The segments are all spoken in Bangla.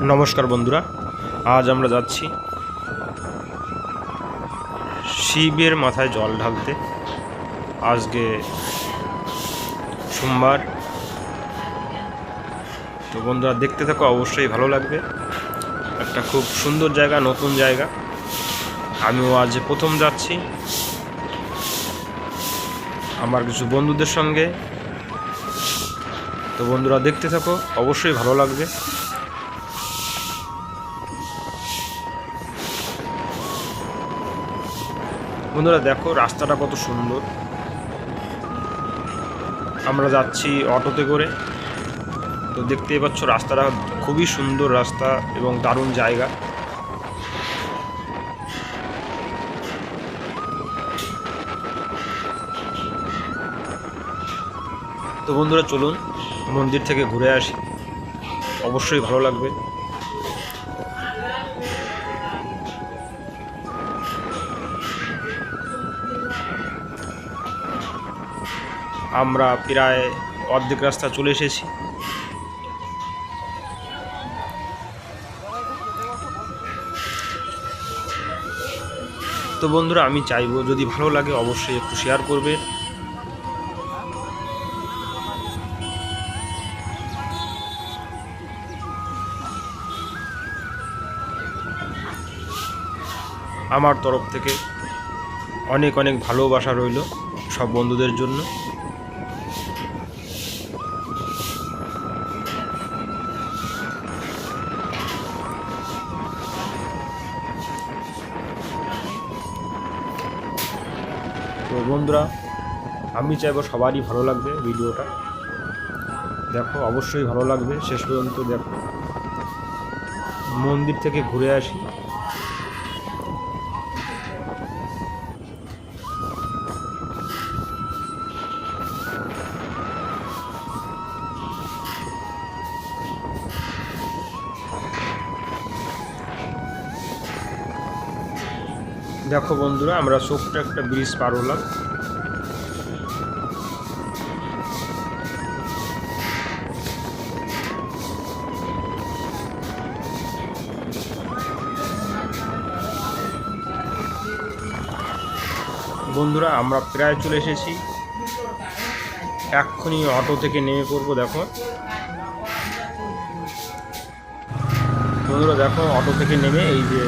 নমস্কার বন্ধুরা, আজ আমরা যাচ্ছি শিবের মাথায় জল ঢালতে। আজকে সোমবার। তো বন্ধুরা, দেখতে থাকো, অবশ্যই ভালো লাগবে। একটা খুব সুন্দর জায়গা, নতুন জায়গা। আমিও আজ প্রথম যাচ্ছি। আমার কিছু বন্ধুদের সঙ্গে। তো বন্ধুরা, দেখতে থাকো, অবশ্যই ভালো লাগবে। বন্ধুরা দেখো, রাস্তাটা কত সুন্দর। আমরা যাচ্ছি অটোতে করে। তো দেখতেই পাচ্ছ, রাস্তাটা খুবই সুন্দর রাস্তা এবং দারুণ জায়গা। তো বন্ধুরা চলুন, মন্দির থেকে ঘুরে আসি। অবশ্যই ভালো লাগবে। আমরা প্রায় অর্ধেক রাস্তা চলে এসেছি। তো বন্ধুরা, আমি চাইব যদি ভালো লাগে অবশ্যই একটু শেয়ার করবে। আমার তরফ থেকে অনেক অনেক ভালোবাসা রইল সব বন্ধুদের জন্য। তো বন্ধুরা, আমি চাইব সবারই ভালো লাগবে ভিডিওটা। দেখো, অবশ্যই ভালো লাগবে। শেষ পর্যন্ত দেখো। মন্দির থেকে ঘুরে আসি। দেখো বন্ধুরা, আমরা ছোট্ট একটা ব্রিজ পার হলাম। বন্ধুরা, আমরা প্রায় চলে এসেছি। এক্ষুনি অটো থেকে নেমে পড়ব, দেখো। বন্ধুরা, দেখো, অটো থেকে নেমে এই যে,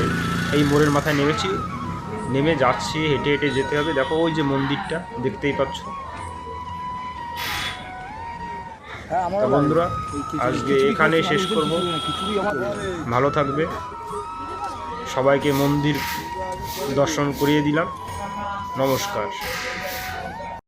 এই মোড়ের মাথায় নেমেছি। নেমে যাচ্ছি হেঁটে হেঁটে যেতে হবে। দেখো ওই যে মন্দিরটা দেখতেই পাচ্ছ। হ্যাঁ, বন্ধুরা আজকে এখানে শেষ করব। ভালো থাকবে। সবাইকে মন্দির দর্শন করিয়ে দিলাম। নমস্কার।